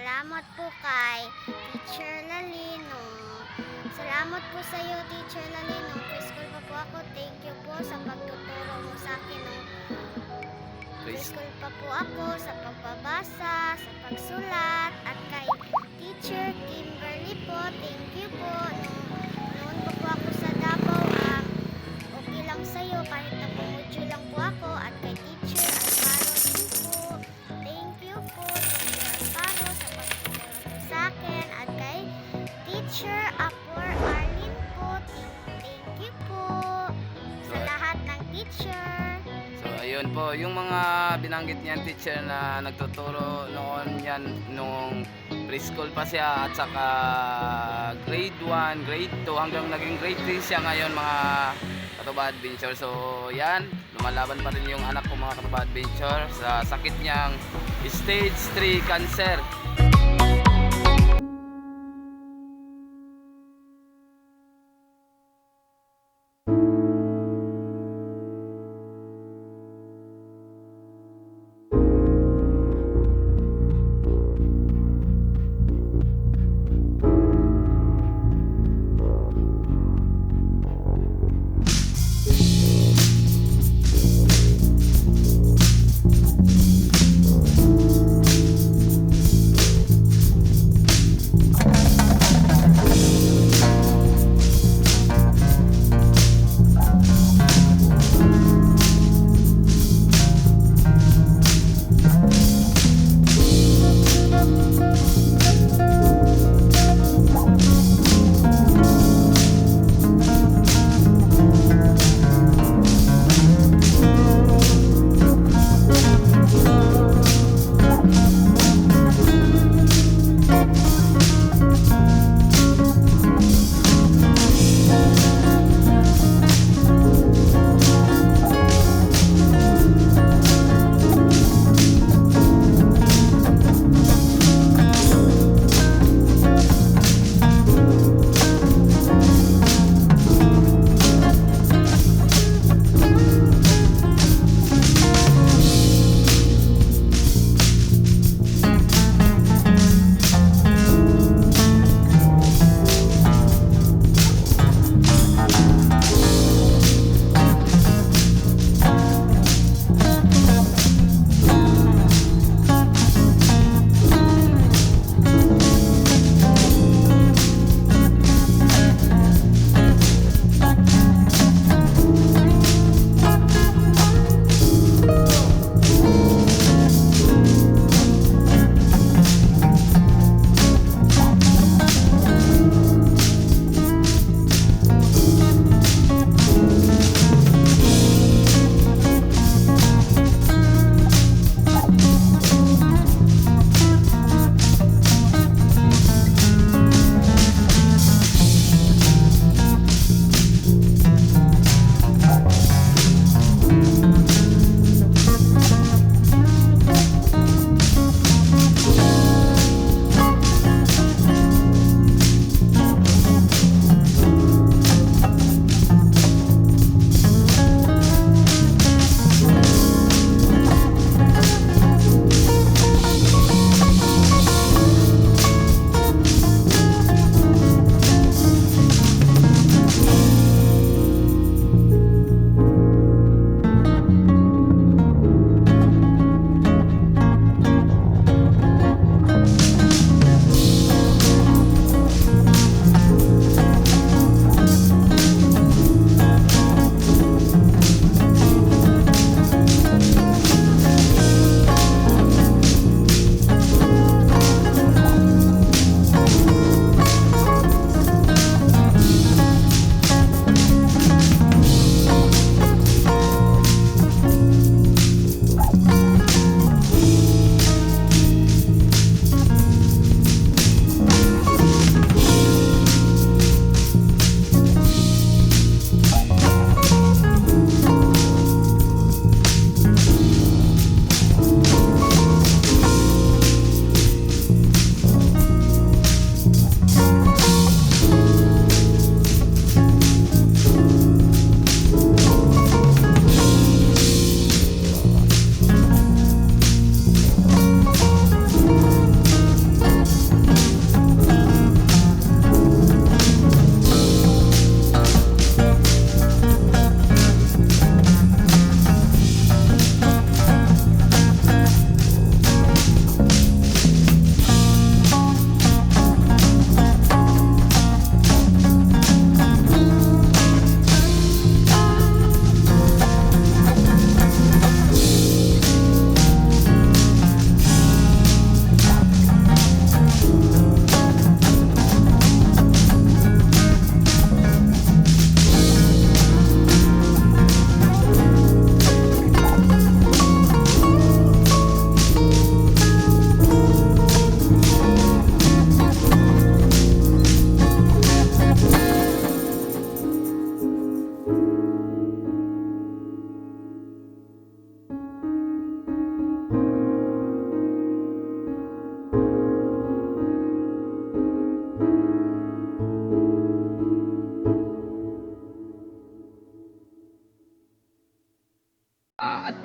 Salamat po kay Teacher Lalino. Salamat po sa iyo, Teacher Lalino. Preschool pa po ako. Thank you po sa pagtuturo mo sa akin. No? Preschool pa po ako sa pagbabasa, sa pagsulat, at kay Teacher Kimberly po. Thank you po. Nung, noon pa po ako sa Davao, um, okay lang sa'yo kahit napumudyo lang po ako. At kay Teacher Teacher Apor Arlene po. Thank, thank you po sa lahat ng teacher. So ayun po, yung mga binanggit niyan teacher na nagtuturo noon yan nung preschool pa siya at saka grade 1, grade 2 hanggang naging grade 3 siya ngayon mga katuba adventure. So yan, lumalaban pa rin yung anak ko mga katuba adventure sa sakit niyang stage 3 cancer.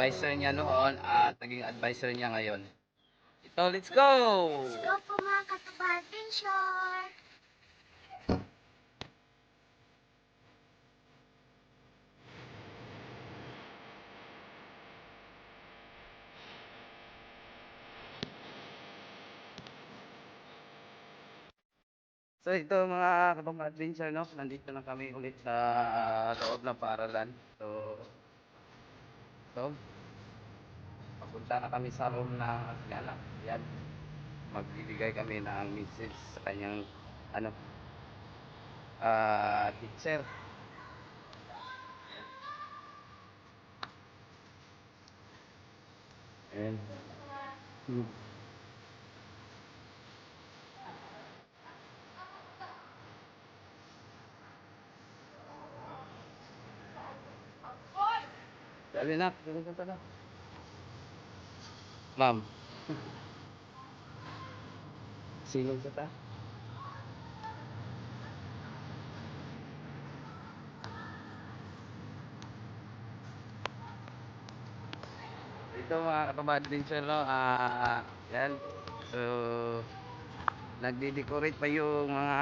Advisor niya noon at naging advisor niya ngayon. Ito, let's go! Go po mga katubadensyon! So ito mga katong adventure no, nandito na kami ulit sa loob ng paaralan. So so papunta na kami sa room ng anak. Yan. Magbibigay kami ng message sa kanyang ano ah teacher. Ayan. Hmm. Sabi na, sabi ka pala. Ma'am. Silog ka ta? Ito mga kabad din siya, no? Ah, yan. So, nagdi-decorate pa yung mga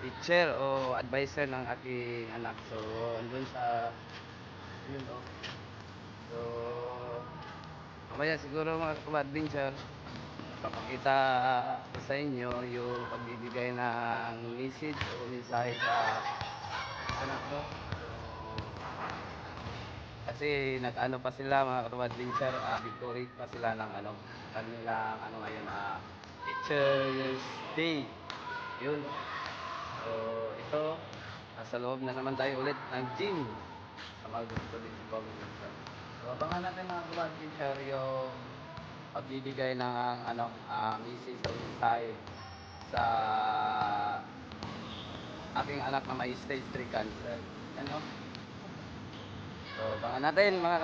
teacher o advisor ng aking anak. So, andun sa yun, oh. So, mamaya siguro mga kabadventure, papakita sa inyo yung pagbibigay ng message o mensahe sa anak ko. Kasi nag-ano pa sila mga kabadventure, uh, decorate pa sila ng ano, kanilang ano ngayon, ah, Teacher's Day. Yun. So, ito, nasa loob na naman tayo ulit ng gym sa mga gusto din. So, abangan natin mga kabadventure yung pagbibigay ng ano, ah, message o mensahe sa aking anak na may stage 3 cancer. Ano? So, abangan natin mga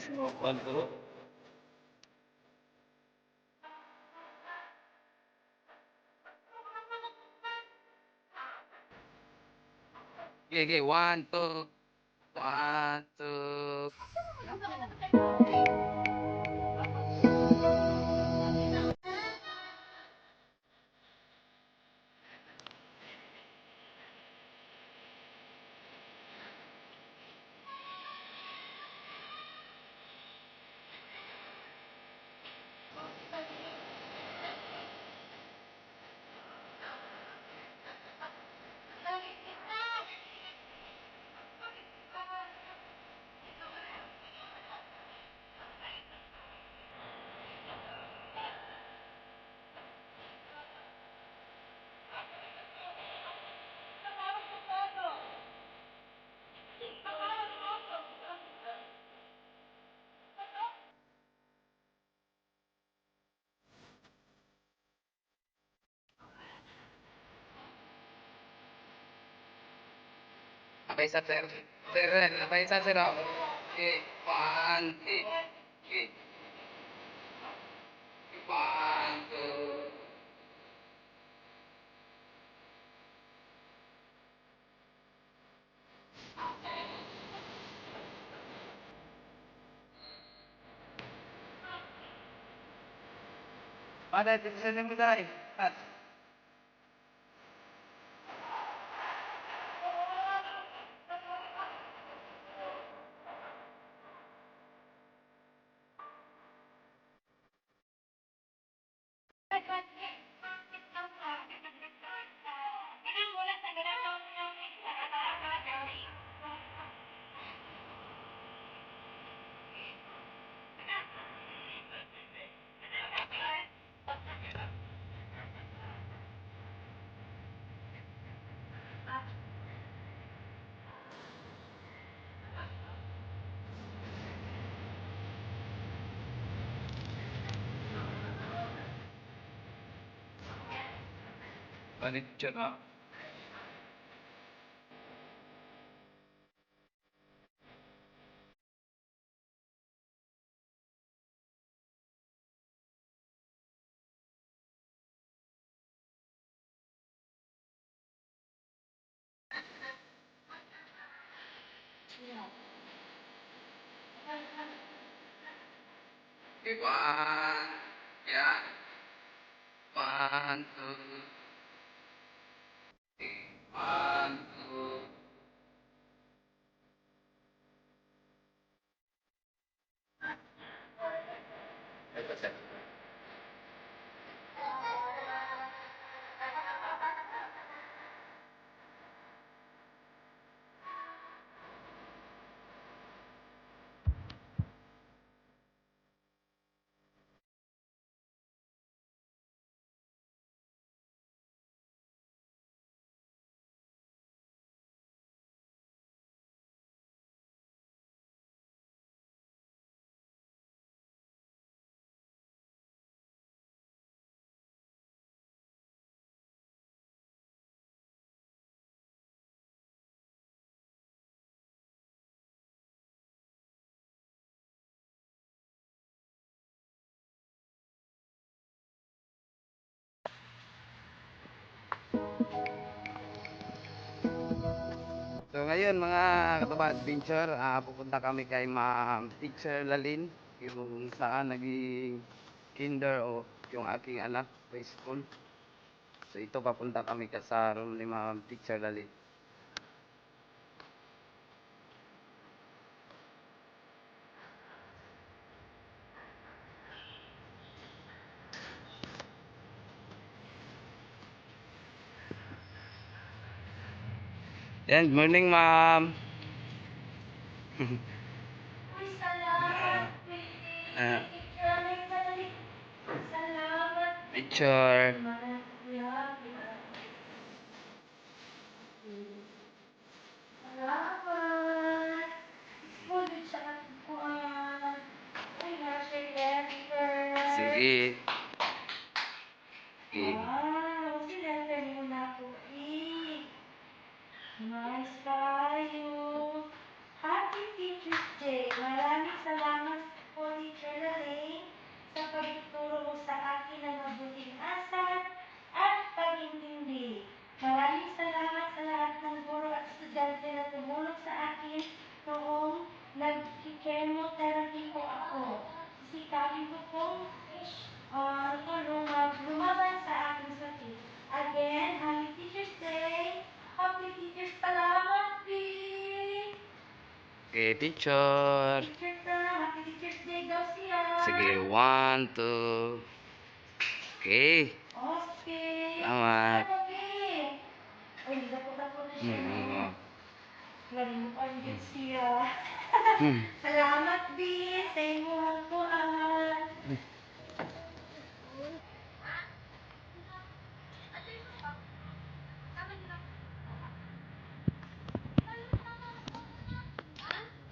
kabadventure. One, two. Okay, okay. One, two. One, two. Abay sa sir. Sir, abay sa sir ako. Okay, one, two. Okay. One, So ngayon mga katuba adventure, ah, pupunta kami kay Ma'am Teacher Lalin, yung saan naging kinder o yung aking anak preschool. So ito papunta kami ka sa room ni Ma'am Teacher Lalin. Yan, good morning ma'am. Salamat. Salamat. Picture. kung or kung lumab, lumabas sa aking sakin. Again, Happy Teacher's Day! Happy Teacher's Salamat, P! Okay, teacher. Sige, one, two. Okay. Okay. Salamat. Okay. Ay, dapat-dapat na siya. Mm-hmm. Lalimutan din. Uh, hmm. Salamat, B. Sa inyo ang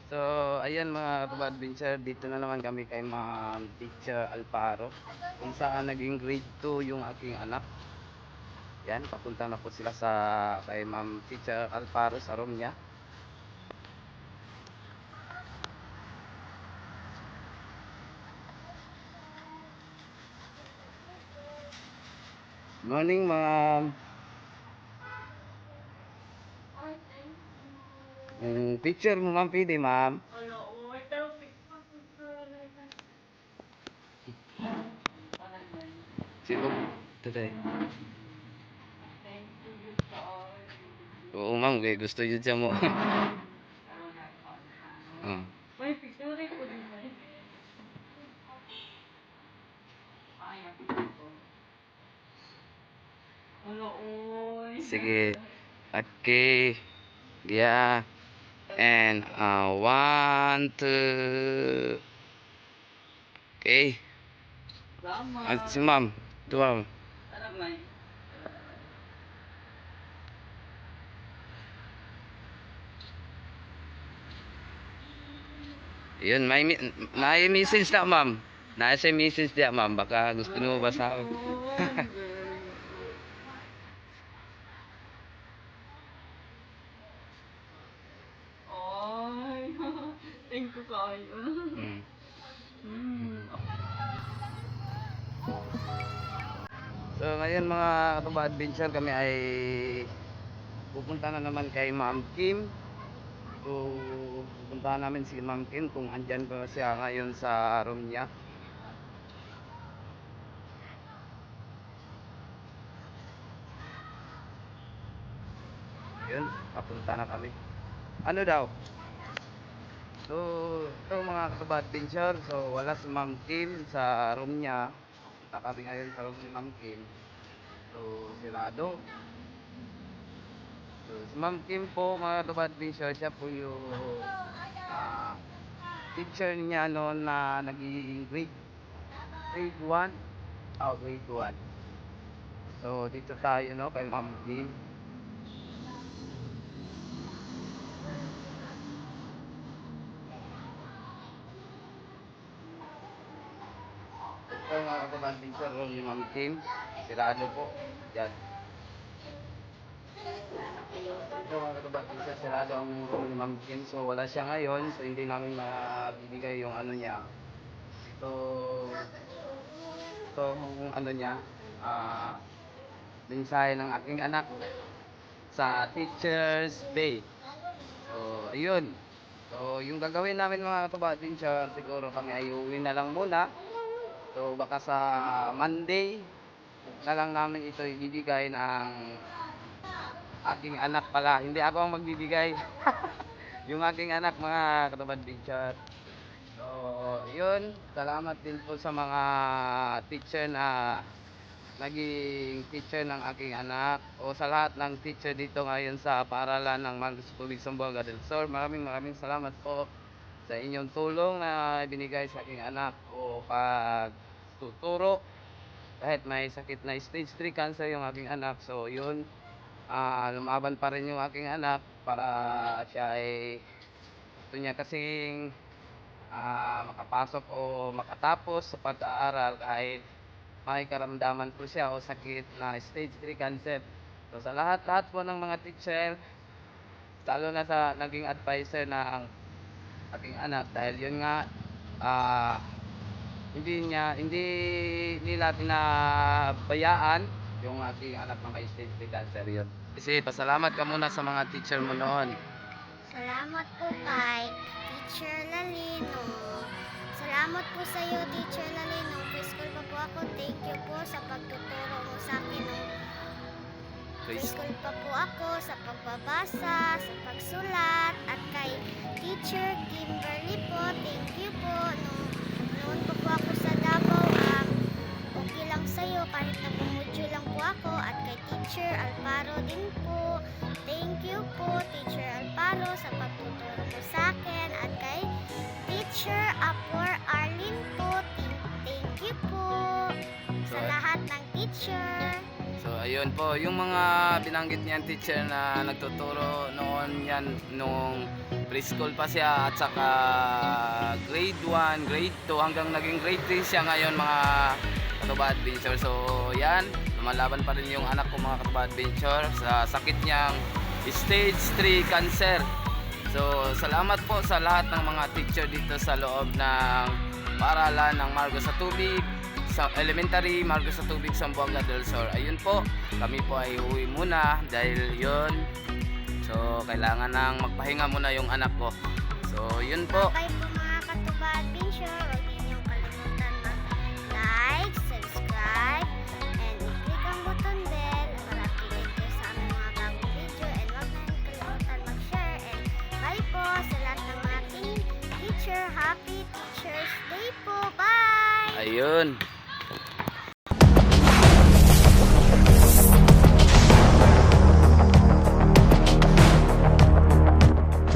So, ayan mga adventure, dito na naman kami kay Ma'am Teacher Alparo. Kung saan naging grade 2 yung aking anak. Yan, papunta na po sila sa kay Ma'am Teacher Alparo sa room niya. Morning, Ma'am. Yung picture mo, Ma'am, pwede, Ma'am. Sino? God. Oo, ma'am. Kaya gusto yun siya mo. Ah. May picture ko din? Ay, Ano, uy. Sige. Okay. Yeah. And uh, one, two. Okay. Salamat. At si ma'am. Mo, Yun, may, may message na, ma'am. Nasa message niya, ma'am. Baka gusto mo basahin. Ay, thank you kayo. Mm. Hmm. So ngayon mga katuba adventure kami ay pupunta na naman kay Ma'am Kim. So pupunta namin si Ma'am Kim kung andyan ba siya ngayon sa room niya. Yun, papunta na kami. Ano daw? So, ito mga katuba adventure. So, wala si Ma'am Kim sa room niya. Kami ngayon sa room ni Ma'am Kim. So, sirado. So, si Ma'am Kim po, mga adventure, siya po yung ah, teacher niya noon na naging grade grade 1. Oh, grade 1. So, dito tayo, no, kay Ma'am Kim. Ito mga kabanding sir, yung Ma'am Kim. Sirado po. Yan. Ito mga kabanding sir, sirado ang room ni Ma'am Kim. So wala siya ngayon. So hindi namin mabibigay yung ano niya. Ito yung ano niya. Ah, mensahe ng aking anak sa Teacher's Day. So, ayun. So, yung gagawin namin mga kabanding sir, siguro kami ay uwi na lang muna. So baka sa Monday na lang namin ito ibibigay ng aking anak pala. Hindi ako ang magbibigay. yung aking anak mga katubad picture. So, yun. Salamat din po sa mga teacher na naging teacher ng aking anak o sa lahat ng teacher dito ngayon sa paaralan ng Marcos Public Sambuanga del Sur. Maraming maraming salamat po sa inyong tulong na binigay sa aking anak o pag tuturo kahit may sakit na stage 3 cancer yung aking anak so yun ah lumaban pa rin yung aking anak para siya ay gusto niya kasing ah, makapasok o makatapos sa pag-aaral kahit may karamdaman po siya o sakit na stage 3 cancer. So sa lahat-lahat po ng mga teacher lalo na sa naging advisor na ang aking anak dahil yun nga ah hindi niya hindi nila pinabayaan yung aking anak na may stage 3 cancer yun. Kasi pasalamat ka muna sa mga teacher mo noon. Salamat po kay Teacher Lalino. Salamat po sa iyo, Teacher Lalino. Preschool pa po ako. Thank you po sa pagtuturo mo sa akin ng preschool pa po ako sa pagbabasa, sa pagsulat, at kay Teacher Kimberly po, thank you po. Ayun po, yung mga binanggit niyan teacher na nagtuturo noon yan nung preschool pa siya at saka grade 1, grade 2 hanggang naging grade 3 siya ngayon mga katuba adventure. So yan, lumalaban pa rin yung anak ko mga katuba adventure sa sakit niyang stage 3 cancer. So salamat po sa lahat ng mga teacher dito sa loob ng paaralan ng Margo sa Tubig sa elementary Margo sa Tubig Sambuanga del Sur. Ayun po, kami po ay uwi muna dahil yun. So, kailangan nang magpahinga muna yung anak ko. So, yun po. Bye po mga katuba adventure. Huwag ninyong kalimutan mag-like, subscribe, and i-click ang button bell para updated kayo sa aming mga bagong video. And huwag rin kalimutan mag-share. And bye po sa lahat ng teen teacher. Happy Teacher's Day po. Bye! Ayun.